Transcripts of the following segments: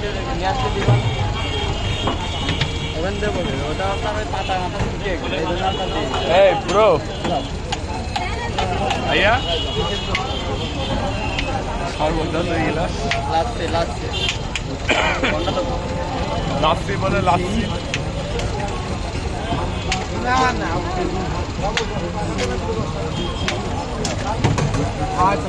নিয়ে আসতে দিবেন ওখান থেকে বলবে ওটা আপনার পাতা মাথা শুকিয়ে গেছে এই জন্য আপনার এই ব্রো আইয়া সর্বদা হয়ে গেল লাস্টে লাস্টে তো লাচ্ছি বলে লাচ্ছি। না না আচ্ছা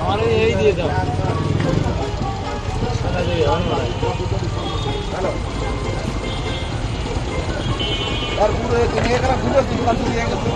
আমার এই দিয়ে দাও আর পুরো দোকান নিয়ে গেছে